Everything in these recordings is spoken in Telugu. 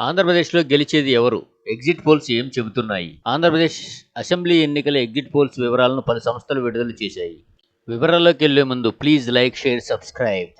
ఆంధ్రప్రదేశ్లో గెలిచేది ఎవరు? ఎగ్జిట్ పోల్స్ ఏం చెబుతున్నాయి? ఆంధ్రప్రదేశ్ అసెంబ్లీ ఎన్నికల ఎగ్జిట్ పోల్స్ వివరాలను పలు సంస్థలు విడుదల చేశాయి. వివరాల్లోకి వెళ్ళే ముందు please like share subscribe.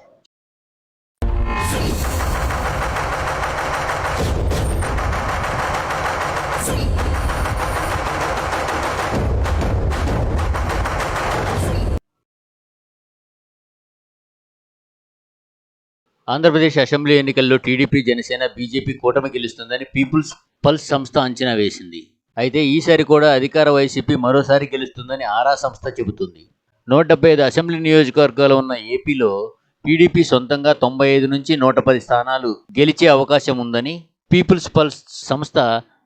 Andhra Pradesh assembly ఎన్నికల్లో టీడీపీ జనసేన బీజేపీ కూటమి గెలుస్తుందని పీపుల్స్ పల్స్ సంస్థ అంచనా వేసింది. అయితే ఈసారి కూడా అధికార వైసీపీ మరోసారి గెలుస్తుందని ఆరా సంస్థ చెబుతుంది. నూట డెబ్బై ఐదు అసెంబ్లీ నియోజకవర్గాలు ఉన్న ఏపీలో టీడీపీ సొంతంగా తొంభై ఐదు నుంచి నూట పది స్థానాలు గెలిచే అవకాశం ఉందని పీపుల్స్ పల్స్ సంస్థ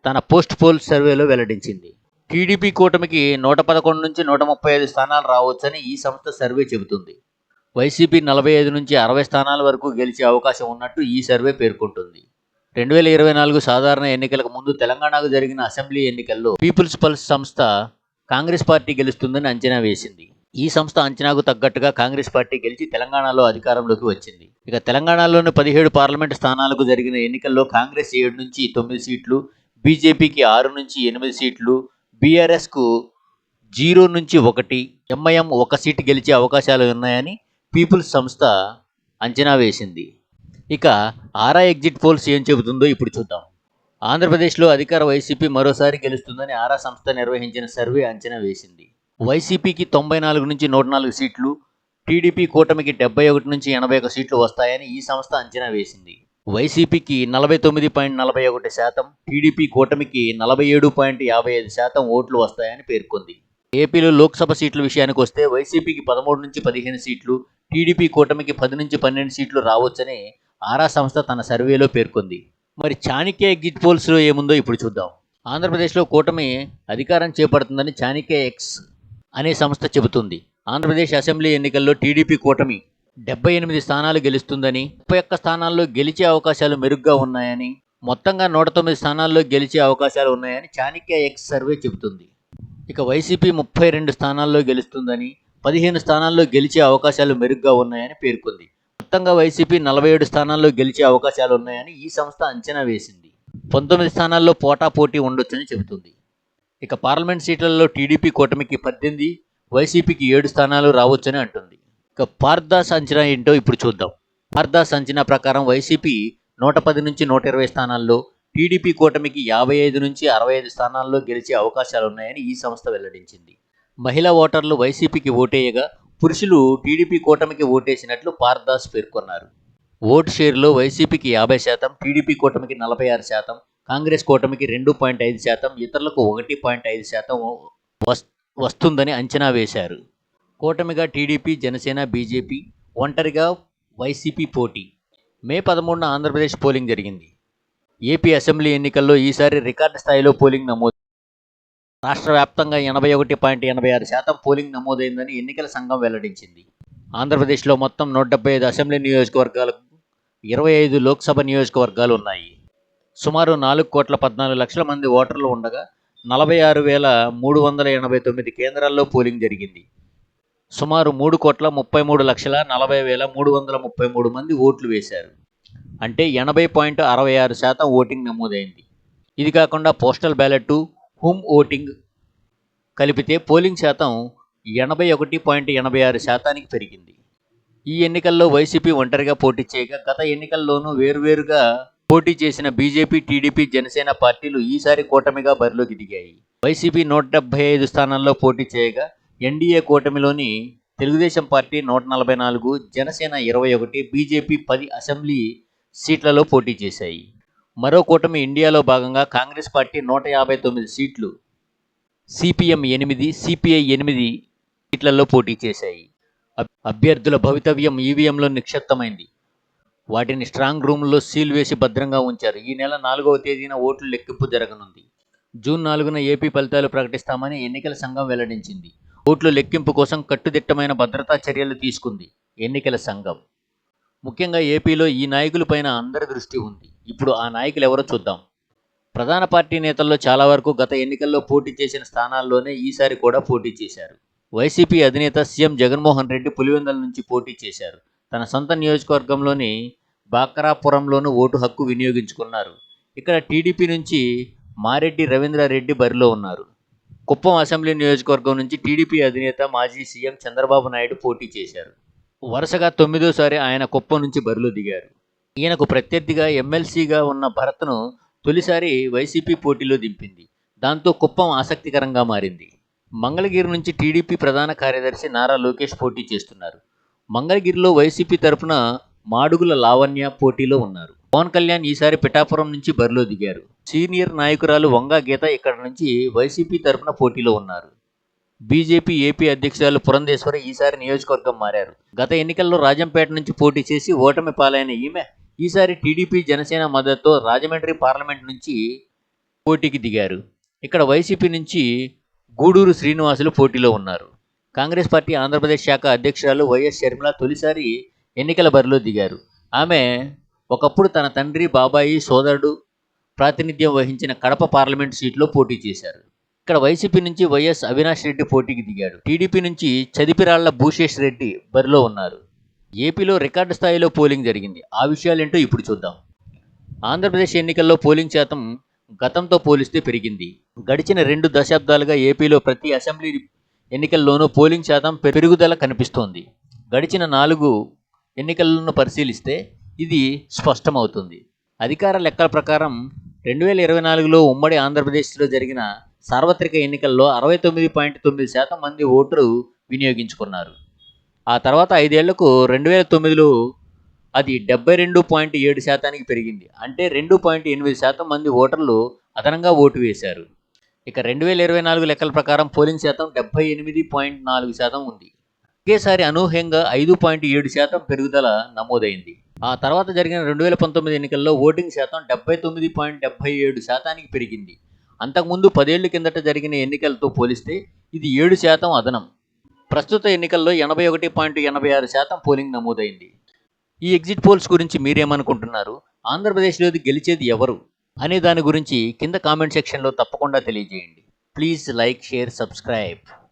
తన పోస్ట్ పోల్ సర్వేలో వెల్లడించింది. టీడీపీ కూటమికి నూట పదకొండు నుంచి నూట ముప్పై ఐదు స్థానాలు రావచ్చని ఈ సంస్థ సర్వే చెబుతుంది. వైసీపీ నలభై ఐదు నుంచి అరవై స్థానాల వరకు గెలిచే అవకాశం ఉన్నట్టు ఈ సర్వే పేర్కొంటుంది. రెండు వేల ఇరవై నాలుగు సాధారణ ఎన్నికలకు ముందు తెలంగాణకు జరిగిన అసెంబ్లీ ఎన్నికల్లో పీపుల్స్ పల్స్ సంస్థ కాంగ్రెస్ పార్టీ గెలుస్తుందని అంచనా వేసింది. ఈ సంస్థ అంచనాకు తగ్గట్టుగా కాంగ్రెస్ పార్టీ గెలిచి తెలంగాణలో అధికారంలోకి వచ్చింది. ఇక తెలంగాణలోని పదిహేడు పార్లమెంటు స్థానాలకు జరిగిన ఎన్నికల్లో కాంగ్రెస్ ఏడు నుంచి తొమ్మిది సీట్లు బీజేపీకి ఆరు నుంచి ఎనిమిది సీట్లు బీఆర్ఎస్కు జీరో నుంచి ఒకటి ఎంఐఎం ఒక సీటు గెలిచే అవకాశాలు ఉన్నాయని పీపుల్స్ సంస్థ అంచనా వేసింది. ఇక ఆరా ఎగ్జిట్ పోల్స్ ఏం చెబుతుందో ఇప్పుడు చూద్దాం. ఆంధ్రప్రదేశ్లో అధికార వైసీపీ మరోసారి గెలుస్తుందని ఆరా సంస్థ నిర్వహించిన సర్వే అంచనా వేసింది. వైసీపీకి తొంభై నాలుగు నుంచి నూట నాలుగు సీట్లు టీడీపీ కూటమికి డెబ్బై ఒకటి నుంచి ఎనభై ఒక సీట్లు వస్తాయని ఈ సంస్థ అంచనా వేసింది. వైసీపీకి నలభై తొమ్మిది పాయింట్ నలభై ఒకటి శాతం టీడీపీ కూటమికి నలభై ఏడు పాయింట్ యాభై ఐదు శాతం ఓట్లు వస్తాయని పేర్కొంది. ఏపీలో లోక్సభ సీట్ల విషయానికి వస్తే వైసీపీకి పదమూడు నుంచి పదిహేను సీట్లు టీడీపీ కూటమికి పది నుంచి పన్నెండు సీట్లు రావచ్చని ఆరా సంస్థ తన సర్వేలో పేర్కొంది. మరి చాణక్య ఎగ్జిట్ పోల్స్లో ఏముందో ఇప్పుడు చూద్దాం. ఆంధ్రప్రదేశ్లో కూటమి అధికారం చేపడుతుందని చాణక్య ఎక్స్ అనే సంస్థ చెబుతుంది. ఆంధ్రప్రదేశ్ అసెంబ్లీ ఎన్నికల్లో టీడీపీ కూటమి డెబ్బై ఎనిమిది స్థానాలు గెలుస్తుందని ముప్పై ఒక్క స్థానాల్లో గెలిచే అవకాశాలు మెరుగ్గా ఉన్నాయని మొత్తంగా నూట తొమ్మిది స్థానాల్లో గెలిచే అవకాశాలు ఉన్నాయని చాణక్య ఎక్స్ సర్వే చెబుతుంది. ఇక వైసీపీ ముప్పై రెండు స్థానాల్లో గెలుస్తుందని పదిహేను స్థానాల్లో గెలిచే అవకాశాలు మెరుగ్గా ఉన్నాయని పేర్కొంది. మొత్తంగా వైసీపీ నలభై ఏడు స్థానాల్లో గెలిచే అవకాశాలు ఉన్నాయని ఈ సంస్థ అంచనా వేసింది. పంతొమ్మిది స్థానాల్లో పోటాపోటీ ఉండొచ్చని చెబుతుంది. ఇక పార్లమెంట్ సీట్లలో టీడీపీ కూటమికి పద్దెనిమిది వైసీపీకి ఏడు స్థానాలు రావచ్చని అంటుంది. ఇక పార్దాస్ అంచనా ఏంటో ఇప్పుడు చూద్దాం. పార్దాస్ అంచనా ప్రకారం వైసీపీ నూట పది నుంచి నూట ఇరవై స్థానాల్లో టీడీపీ కూటమికి యాభై ఐదు నుంచి అరవై ఐదు స్థానాల్లో గెలిచే అవకాశాలు ఉన్నాయని ఈ సంస్థ వెల్లడించింది. మహిళా ఓటర్లు వైసీపీకి ఓటేయగా పురుషులు టీడీపీ కూటమికి ఓటేసినట్లు పార్దాస్ పేర్కొన్నారు. ఓటు షేర్లో వైసీపీకి యాభై శాతం టీడీపీ కూటమికి నలభై ఆరు శాతం కాంగ్రెస్ కూటమికి రెండు పాయింట్ ఐదు శాతం ఇతరులకు ఒకటి పాయింట్ ఐదు శాతం వస్- వస్తుందని అంచనా వేశారు. కూటమిగా టీడీపీ జనసేన బీజేపీ ఒంటరిగా వైసీపీ పోటీ. మే పదమూడున ఆంధ్రప్రదేశ్ పోలింగ్ జరిగింది. ఏపీ అసెంబ్లీ ఎన్నికల్లో ఈసారి రికార్డు స్థాయిలో పోలింగ్ నమోదు. రాష్ట్ర వ్యాప్తంగా ఎనభై ఒకటి పాయింట్ ఎనభై ఆరు శాతం పోలింగ్ నమోదైందని ఎన్నికల సంఘం వెల్లడించింది. ఆంధ్రప్రదేశ్లో మొత్తం నూట డెబ్బై ఐదు అసెంబ్లీ నియోజకవర్గాలకు ఇరవై ఐదు లోక్సభ నియోజకవర్గాలు ఉన్నాయి. సుమారు నాలుగు కోట్ల పద్నాలుగు లక్షల మంది ఓటర్లు ఉండగా నలభై ఆరు వేల మూడు వందల ఎనభై తొమ్మిది కేంద్రాల్లో పోలింగ్ జరిగింది. సుమారు మూడు కోట్ల ముప్పై మూడు లక్షల నలభై వేల మూడు వందల ముప్పై మూడు మంది ఓట్లు వేశారు. అంటే ఎనభై పాయింట్ అరవై ఆరు శాతం ఓటింగ్ నమోదైంది. ఇది కాకుండా పోస్టల్ బ్యాలెట్ హోమ్ ఓటింగ్ కలిపితే పోలింగ్ శాతం ఎనభై ఒకటి పాయింట్ ఎనభై ఆరు శాతానికి పెరిగింది. ఈ ఎన్నికల్లో వైసీపీ ఒంటరిగా పోటీ చేయగా గత ఎన్నికల్లోనూ వేరువేరుగా పోటీ చేసిన బీజేపీ టీడీపీ జనసేన పార్టీలు ఈసారి కూటమిగా బరిలోకి దిగాయి. వైసీపీ నూట డెబ్బై ఐదు స్థానాల్లో పోటీ చేయగా ఎన్డీఏ కూటమిలోని తెలుగుదేశం పార్టీ నూట నలభై నాలుగు జనసేన ఇరవై ఒకటి బీజేపీ పది అసెంబ్లీ సీట్లలో పోటీ చేశాయి. మరో కూటమి ఇండియాలో భాగంగా కాంగ్రెస్ పార్టీ నూట యాభై తొమ్మిది సీట్లు సిపిఎం ఎనిమిది సిపిఐ ఎనిమిది సీట్లలో పోటీ చేశాయి. అబ్- అభ్యర్థుల భవితవ్యం ఈవీఎంలో నిక్షిప్తమైంది వాటిని స్ట్రాంగ్ రూమ్లో సీల్ వేసి భద్రంగా ఉంచారు. ఈ నెల నాలుగవ తేదీన ఓట్ల లెక్కింపు జరగనుంది. జూన్ నాలుగున ఏపీ ఫలితాలు ప్రకటిస్తామని ఎన్నికల సంఘం వెల్లడించింది. ఓట్ల లెక్కింపు కోసం కట్టుదిట్టమైన భద్రతా చర్యలు తీసుకుంది ఎన్నికల సంఘం. ముఖ్యంగా ఏపీలో ఈ నాయకులపైన అందరి దృష్టి ఉంది. ఇప్పుడు ఆ నాయకులు ఎవరో చూద్దాం. ప్రధాన పార్టీ నేతల్లో చాలా వరకు గత ఎన్నికల్లో పోటీ చేసిన స్థానాల్లోనే ఈసారి కూడా పోటీ చేశారు. వైసీపీ అధినేత సీఎం జగన్మోహన్ రెడ్డి పులివెందల నుంచి పోటీ చేశారు. తన సొంత నియోజకవర్గంలోని బాక్రాపురంలోనూ ఓటు హక్కు వినియోగించుకున్నారు. ఇక్కడ టీడీపీ నుంచి మారెడ్డి రవీంద్రారెడ్డి బరిలో ఉన్నారు. కుప్పం అసెంబ్లీ నియోజకవర్గం నుంచి టీడీపీ అధినేత మాజీ సీఎం చంద్రబాబు నాయుడు పోటీ చేశారు. వరుసగా తొమ్మిదోసారి ఆయన కుప్పం నుంచి బరిలో దిగారు. ఈయనకు ప్రత్యర్థిగా ఎమ్మెల్సీగా ఉన్న భరత్ను తొలిసారి వైసీపీ పోటీలో దింపింది. దాంతో కుప్పం ఆసక్తికరంగా మారింది. మంగళగిరి నుంచి టీడీపీ ప్రధాన కార్యదర్శి నారా లోకేష్ పోటీ చేస్తున్నారు. మంగళగిరిలో వైసీపీ తరఫున మాడుగుల లావణ్య పోటీలో ఉన్నారు. పవన్ కళ్యాణ్ ఈసారి పిఠాపురం నుంచి బరిలో దిగారు. సీనియర్ నాయకురాలు వంగా గీత ఇక్కడ నుంచి వైసీపీ తరఫున పోటీలో ఉన్నారు. బీజేపీ ఏపీ అధ్యక్షురాలు పురంధేశ్వరి ఈసారి నియోజకవర్గం మారారు. గత ఎన్నికల్లో రాజంపేట నుంచి పోటీ చేసి ఓటమి పాలైన ఈమె ఈసారి టీడీపీ జనసేన మద్దతుతో రాజమండ్రి పార్లమెంట్ నుంచి పోటీకి దిగారు. ఇక్కడ వైసీపీ నుంచి గూడూరు శ్రీనివాసులు పోటీలో ఉన్నారు. కాంగ్రెస్ పార్టీ ఆంధ్రప్రదేశ్ శాఖ అధ్యక్షురాలు వైఎస్ షర్మిల తొలిసారి ఎన్నికల బరిలో దిగారు. ఆమె ఒకప్పుడు తన తండ్రి బాబాయి సోదరుడు ప్రాతినిధ్యం వహించిన కడప పార్లమెంట్ సీట్లో పోటీ చేశారు. ఇక్కడ వైసీపీ నుంచి వైఎస్ అవినాష్ రెడ్డి పోటీకి దిగాడు. టీడీపీ నుంచి చదిపిరాళ్ళ భూషేష్ రెడ్డి బరిలో ఉన్నారు. ఏపీలో రికార్డు స్థాయిలో పోలింగ్ జరిగింది. ఆ విషయాలేంటో ఇప్పుడు చూద్దాం. ఆంధ్రప్రదేశ్ ఎన్నికల్లో పోలింగ్ శాతం గతంతో పోలిస్తే పెరిగింది. గడిచిన రెండు దశాబ్దాలుగా ఏపీలో ప్రతి అసెంబ్లీ ఎన్నికల్లోనూ పోలింగ్ శాతం పెరుగుదల కనిపిస్తోంది. గడిచిన నాలుగు ఎన్నికలను పరిశీలిస్తే ఇది స్పష్టమవుతుంది. అధికార లెక్కల ప్రకారం రెండు వేల ఇరవై నాలుగులో ఉమ్మడి ఆంధ్రప్రదేశ్లో జరిగిన సార్వత్రిక ఎన్నికల్లో అరవై తొమ్మిది పాయింట్ తొమ్మిది శాతం మంది ఓటరు వినియోగించుకున్నారు. ఆ తర్వాత ఐదేళ్ళకు రెండు వేల తొమ్మిదిలో అది డెబ్బై రెండు పాయింట్ ఏడు శాతానికి పెరిగింది. అంటే రెండు పాయింట్ ఎనిమిది శాతం మంది ఓటర్లు అదనంగా ఓటు వేశారు. ఇక రెండు వేల ఇరవై నాలుగు లెక్కల ప్రకారం పోలింగ్ శాతం డెబ్బై ఎనిమిది పాయింట్ నాలుగు శాతం ఉంది. ఒకేసారి అనూహ్యంగా ఐదు పాయింట్ ఏడు శాతం పెరుగుదల నమోదైంది. ఆ తర్వాత జరిగిన రెండు వేల పంతొమ్మిది ఎన్నికల్లో ఓటింగ్ శాతం డెబ్బై తొమ్మిది పాయింట్ డెబ్బై ఏడు శాతానికి పెరిగింది. అంతకుముందు పదేళ్ళ కిందట జరిగిన ఎన్నికలతో పోలిస్తే ఇది ఏడు శాతం అదనం. ప్రస్తుత ఎన్నికల్లో ఎనభై ఒకటి పాయింట్ ఎనభై ఆరు శాతం పోలింగ్ నమోదైంది. ఈ ఎగ్జిట్ పోల్స్ గురించి మీరేమనుకుంటున్నారు? ఆంధ్రప్రదేశ్లో గెలిచేది ఎవరు? అనే దాని గురించి కింద కామెంట్ సెక్షన్లో తప్పకుండా తెలియజేయండి. Please like share subscribe.